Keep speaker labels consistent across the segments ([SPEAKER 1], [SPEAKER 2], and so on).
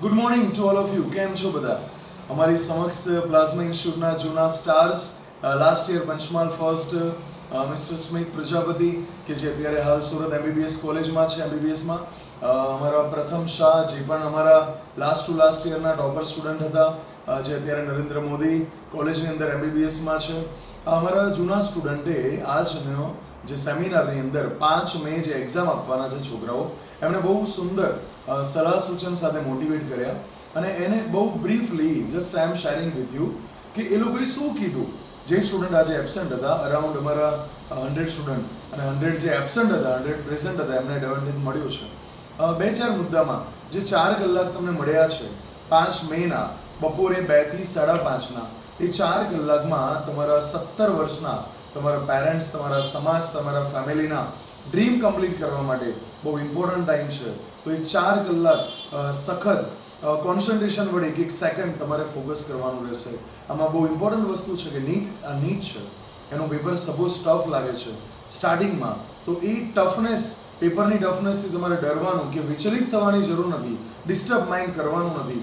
[SPEAKER 1] Good morning to all of you કેમ છો બધા? અમારી સમક્ષ પ્લાઝમા ઇન્સ્ટિટ્યૂટના જૂના stars last year Panchmahal first mister Smit Prajapati, કે જે અત્યારે હાલ સુરત એમબીબીએસ કોલેજમાં છે એમબીબીએસમાં અમારા પ્રથમ શાહ, જે પણ અમારા લાસ્ટ ટુ લાસ્ટ યરના ટોપર સ્ટુડન્ટ હતા જે અત્યારે નરેન્દ્ર મોદી કોલેજની અંદર એમબીબીએસમાં છે. અમારા જૂના સ્ટુડન્ટે આજનો જે સેમિનારની અંદર પાંચ મે જે એક્ઝામ આપવાના છે છોકરાઓ, એમણે બહુ સુંદર સલાહ સૂચન સાથે મોટિવેટ કર્યા. અને એને બહુ briefly just I am sharing with you કે એ લોકોએ શું કીધું? જે સ્ટુડન્ટ આજે એબસન્ટ હતા અરાઉન્ડ અમારા હંડ્રેડ સ્ટુડન્ટ અને હંડ્રેડ જે એબસન્ટ હતા હંડ્રેડ પ્રેઝન્ટ હતા, એમને એડવાન્ટેજ મળ્યો છે. બે ચાર મુદ્દામાં જે ચાર કલાક તમને મળ્યા છે, પાંચ મેના, બપોરે બેથી સાડા પાંચના, એ ચાર કલાકમાં તમારા સત્તર વર્ષના તમારા પેરેન્ટ્સ તમારા સમાજ, તમારા ફેમિલીના ડ્રીમ કમ્પ્લીટ કરવા માટે બહુ ઇમ્પોર્ટન્ટ ટાઈમ છે. તો એ ચાર કલાક સખત કોન્સન્ટ્રેશન વડે એક એક સેકન્ડ તમારે ફોકસ કરવાનું રહેશે. આમાં બહુ ઇમ્પોર્ટન્ટ વસ્તુ છે કે નીટ આ નીટ છે. એનું પેપર સપોઝ ટફ લાગે છે. સ્ટાર્ટિંગમાં તો એ ટફનેસ પેપરની ટફનેસથી તમારે ડરવાનું કે વિચલિત થવાની જરૂર નથી. ડિસ્ટર્બ માઇન્ડ કરવાનું નથી.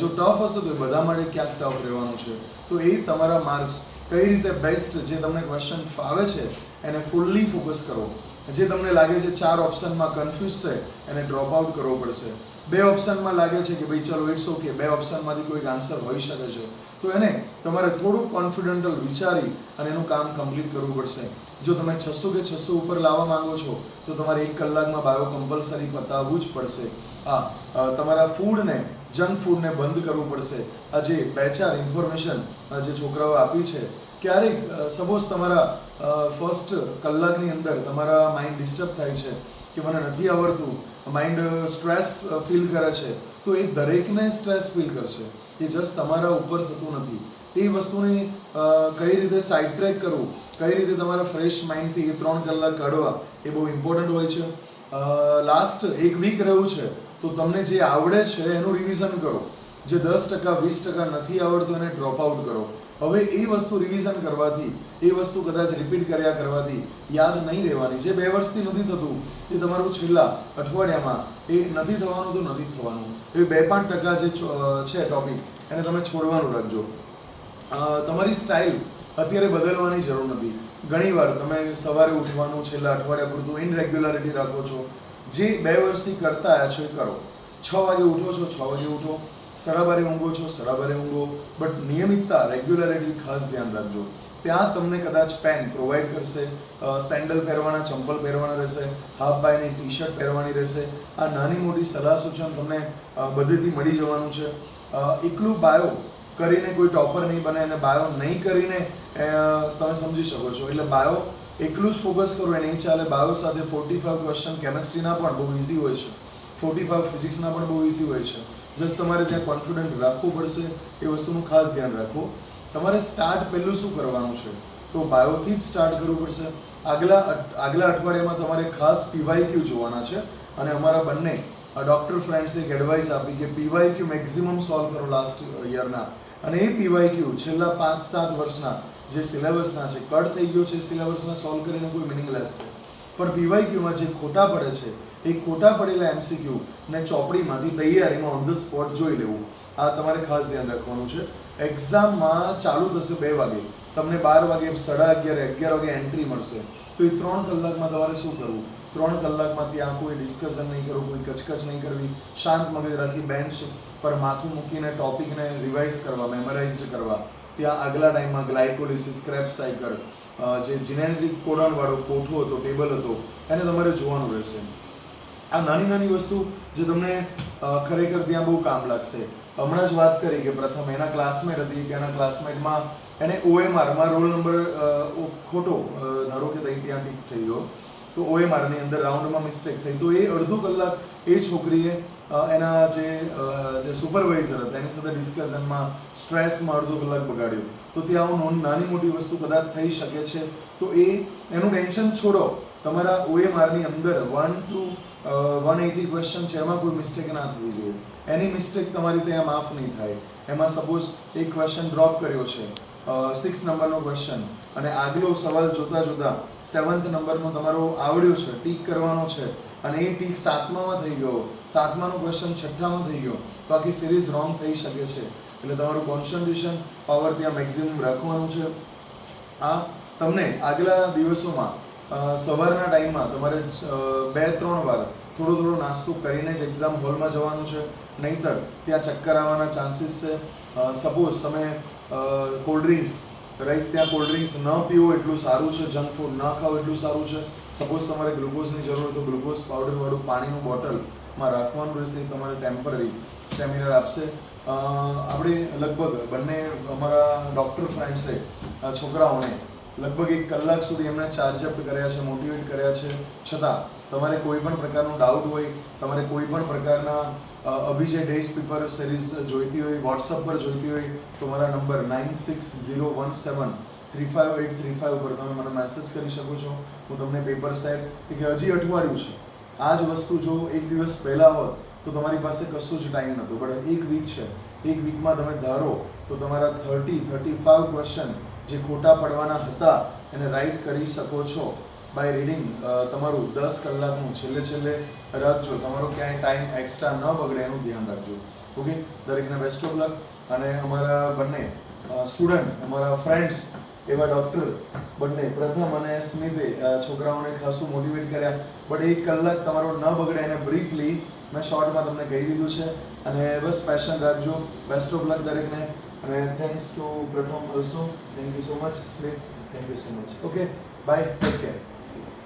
[SPEAKER 1] જો ટફ હશે તો એ બધા માટે ક્યાંક ટફ રહેવાનું છે. તો એ તમારા માર્ક્સ કઈ રીતે બેસ્ટ જે તમને ક્વેશ્ચન ફાવે છે, એને ફૂલ્લી ફોકસ કરો. જે તમને લાગે છે ચાર ઓપ્શનમાં કન્ફ્યુઝ છે, એને ડ્રોપ આઉટ કરવો પડશે. બે ઓપ્શનમાં લાગે છે કે ભાઈ ચલો ઇટ્સ ઓકે બે ઓપ્શનમાંથી કોઈક આન્સર હોઈ શકે છે. તો એને તમારે થોડુંક કોન્ફિડન્ટલ વિચારી અને એનું કામ કમ્પ્લીટ કરવું પડશે. જો તમે છસો કે છસો ઉપર લાવવા માંગો છો, તો તમારે એક કલાકમાં બાયો કમ્પલસરી પતાવવું જ પડશે. હા તમારા ફૂડને જંક ફૂડને બંધ કરવું પડશે. આ જે બે ચાર ઇન્ફોર્મેશન જે છોકરાઓ આપી છે ક્યારેક સપોઝ તમારા ફર્સ્ટ કલાકની અંદર તમારા માઇન્ડ ડિસ્ટર્બ થાય છે કે મને નથી આવડતું માઇન્ડ સ્ટ્રેસ ફીલ કરે છે, તો એ દરેકને સ્ટ્રેસ ફીલ કરશે. એ જસ્ટ તમારા ઉપર થતું નથી. એ વસ્તુને કઈ રીતે સાઇડ ટ્રેક કરવું, કઈ રીતે તમારા ફ્રેશ માઇન્ડથી એ ત્રણ કલાક કાઢવા, એ બહુ ઇમ્પોર્ટન્ટ હોય છે. લાસ્ટ એક વીક રહ્યું છે, તો તમને જે આવડે છે એનું રિવિઝન કરો. જે દસ ટકા, વીસ ટકા નથી આવડતું એને ડ્રોપ આઉટ કરો. હવે એ વસ્તુ રિવિઝન કરવાથી, એ વસ્તુ કદાચ રિપીટ કર્યા કરવાથી યાદ નહીં રહેવાની. જે બે વર્ષથી નથી થતું, એ તમારું છેલ્લા અઠવાડિયામાં એ નથી થવાનું તો નથી થવાનું. એ બે પાંચ ટકા જે છે ટોપિક એને તમે છોડવાનું રાખજો. તમારી સ્ટાઇલ અત્યારે બદલવાની જરૂર નથી. ઘણીવાર તમે સવારે ઉઠવાનું, છેલ્લા અઠવાડિયા પૂરતું ઇનરેગ્યુલારિટી રાખો છો. જે બે વર્ષથી કરતા આવ્યા છો એ કરો. છ વાગે ઉઠો છો, છ વાગે ઉઠો. સાડા બારે ઊંઘો છો, સરાબારે ઊંઘો. બટ નિયમિતતા રેગ્યુલરિટી ખાસ ધ્યાન રાખજો. ત્યાં તમને કદાચ પેન પ્રોવાઈડ કરશે સેન્ડલ પહેરવાના, ચંપલ પહેરવાના રહેશે હાફ બાયની ટી શર્ટ પહેરવાની રહેશે. આ નાની મોટી સલાહ સૂચન તમને બધેથી મળી જવાનું છે. એકલું બાયો કરીને કોઈ ટોપર નહીં બને અને બાયો નહીં કરીને તમે સમજી શકો છો. એટલે બાયો એકલું જ ફોકસ કરો એ નહીં ચાલે. બાયો સાથે ફોર્ટી ફાઈવ ક્વેશ્ચન કેમેસ્ટ્રીના પણ બહુ ઇઝી હોય છે. ફોર્ટી ફાઈવ ફિઝિક્સના પણ બહુ ઇઝી હોય છે. જસ્ટ તમારે ત્યાં કોન્ફિડન્ટ રાખવું પડશે એ વસ્તુનું ખાસ ધ્યાન રાખો. તમારે સ્ટાર્ટ પહેલું શું કરવાનું છે? તો બાયોથી જ સ્ટાર્ટ કરવું પડશે. આગલા આગલા અઠવાડિયામાં તમારે ખાસ પીવાયક્યુ જોવાના છે અને અમારા બંને ડૉક્ટર ફ્રેન્ડ્સે એક એડવાઇસ આપી કે પીવાયક્યુ મેક્ઝિમમ સોલ્વ કરો લાસ્ટ યરના. અને એ પીવાયક્યુ છેલ્લા પાંચ સાત વર્ષના જે સિલેબસના છે, કટ થઈ ગયો છે સિલેબસના સોલ્વ કરીને કોઈ મિનિંગલેસ છે. પણ પીવાયક્યુમાં જે ખોટા પડે છે, એ ખોટા પડેલા એમસીક્યુ ને ચોપડીમાંથી તૈયારીમાં ઓન ધ સ્પોટ જોઈ લેવું. આ તમારે ખાસ ધ્યાન રાખવાનું છે. એક્ઝામમાં ચાલુ થશે બે વાગે. તમને બાર વાગે, સાડા અગિયાર અગિયાર વાગે એન્ટ્રી મળશે. તો એ ત્રણ કલાકમાં તમારે શું કરવું? ત્રણ કલાકમાં ત્યાં કોઈ ડિસ્કશન નહીં કરવું, કોઈ કચકચ નહીં કરવી. શાંત મગજ રાખી બેન્ચ પર માથું મૂકીને ટોપિકને રિવાઇઝ કરવા મેમરાઇઝડ કરવા. ત્યાં આગલા ટાઈમમાં ગ્લાયકોલિસિસ ક્રેપ સાયકલ જે જીનેટિક કોડોનવાળો કોઠો હતો ટેબલ હતો, એને તમારે જોવાનું રહેશે. આ નાની નાની વસ્તુ જે તમને ખરેખર ત્યાં બહુ કામ લાગશે. હમણાં જ વાત કરી કે પ્રથમ એના ક્લાસમેટ હતી કે એના ક્લાસમેટમાં એને ઓએમઆરમાં રોલ નંબર ખોટો ધારો કે તઈ ત્યાં ટીક થઈ ગયો. તો ઓએમઆરની અંદર રાઉન્ડમાં મિસ્ટેક થઈ. તો એ અડધો કલાક એ છોકરીએ એના જે સુપરવાઇઝર હતા, એની સાથે ડિસ્કશનમાં સ્ટ્રેસમાં અડધો કલાક બગાડ્યો. તો ત્યાં આવું નાની મોટી વસ્તુ કદાચ થઈ શકે છે. તો એ, એનું ટેન્શન છોડો. તમારા ઓએમઆરની અંદર one two one eighty question છે, એમાં કોઈ મિસ્ટેક ના થવી જોઈએ. એની મિસ્ટેક તમારી ત્યાં માફ નહીં થાય. એમાં સપોઝ એક ક્વેશ્ચન ડ્રોપ કર્યો છે. સિક્સ નંબરનો ક્વેશ્ચન અને આગલો સવાલ જોતા જોતા સેવન્થ નંબરનો તમારો આવડ્યો છે, ટીક કરવાનો છે. અને એ ટીક સાતમામાં થઈ ગયો. સાતમાનો ક્વેશ્ચન છઠ્ઠામાં થઈ ગયો. તો આખી સિરીઝ રોંગ થઈ શકે છે. એટલે તમારું કોન્સન્ટ્રેશન પાવર ત્યાં મેક્સિમમ રાખવાનું છે. આ તમને આગલા દિવસોમાં સવારના ટાઈમમાં તમારે બે, ત્રણ વાર થોડો થોડો નાસ્તો કરીને જ એક્ઝામ હોલમાં જવાનું છે. નહીંતર ત્યાં ચક્કર આવવાના ચાન્સીસ છે. સપોઝ તમે કોલ્ડ ડ્રિંક્સ રાઈટ ત્યાં કોલ્ડ ડ્રિંક્સ ન પીવો એટલું સારું છે, જંક ફૂડ ન ખાઓ એટલું સારું છે. સપોઝ તમારે ગ્લુકોઝની જરૂર હોય તો ગ્લુકોઝ પાવડરવાળું પાણીનું બોટલમાં રાખવાનું રહેશે તમારે ટેમ્પરરી સ્ટેમિનર આપશે. આપણે લગભગ બંને અમારા ડૉક્ટર ફ્રેન્ડ્સે છોકરાઓને લગભગ એક કલાક સુધી એમણે ચાર્જ અપ કર્યા છે મોટિવેટ કર્યા છે. છતાં, તમારે કોઈ પણ પ્રકારનો ડાઉટ હોય, તમારે કોઈ પણ પ્રકારના અભિજય ડેસ પેપર સિરીઝ જોઈતી હોય વોટ્સઅપ પર જોઈતી હોય, તો મારા number nine six zero one seven three five eight three five ઉપર તમે મને મેસેજ કરી શકો છો. હું તમને પેપર સેટ કે હજી અઠવાડિયું છે. આ જ વસ્તુ જો એક દિવસ પહેલાં હોત, તો તમારી પાસે કશું જ ટાઈમ નહોતો. પણ એક વીક છે. એક વીકમાં તમે ધારો, તો તમારા થર્ટી થર્ટી ફાઇવ ક્વેશ્ચન જે ખોટા પડવાના હતા, એને રાઈટ કરી શકો છો બાય રીડિંગ તમારું દસ કલાકનું છેલ્લે છેલ્લે રાખજો તમારો ક્યાંય ટાઈમ એક્સ્ટ્રા ન બગડે એનું ધ્યાન રાખજો. ઓકે દરેકને બેસ્ટ ઓફ લક અને અમારા બંને સ્ટુડન્ટ અમારા ફ્રેન્ડ્સ એવા ડૉક્ટર બંને, પ્રથમ અને સ્મિતે છોકરાઓને ખાસું મોટિવેટ કર્યા. બટ એક કલાક તમારો ન બગડે એને બ્રીફલી મેં શોર્ટમાં તમને કહી દીધું છે. અને બસ પેશન રાખજો. બેસ્ટ ઓફ લક દરેકને. અને thanks to Pratham also thank you so much Smit thank you so much okay bye take care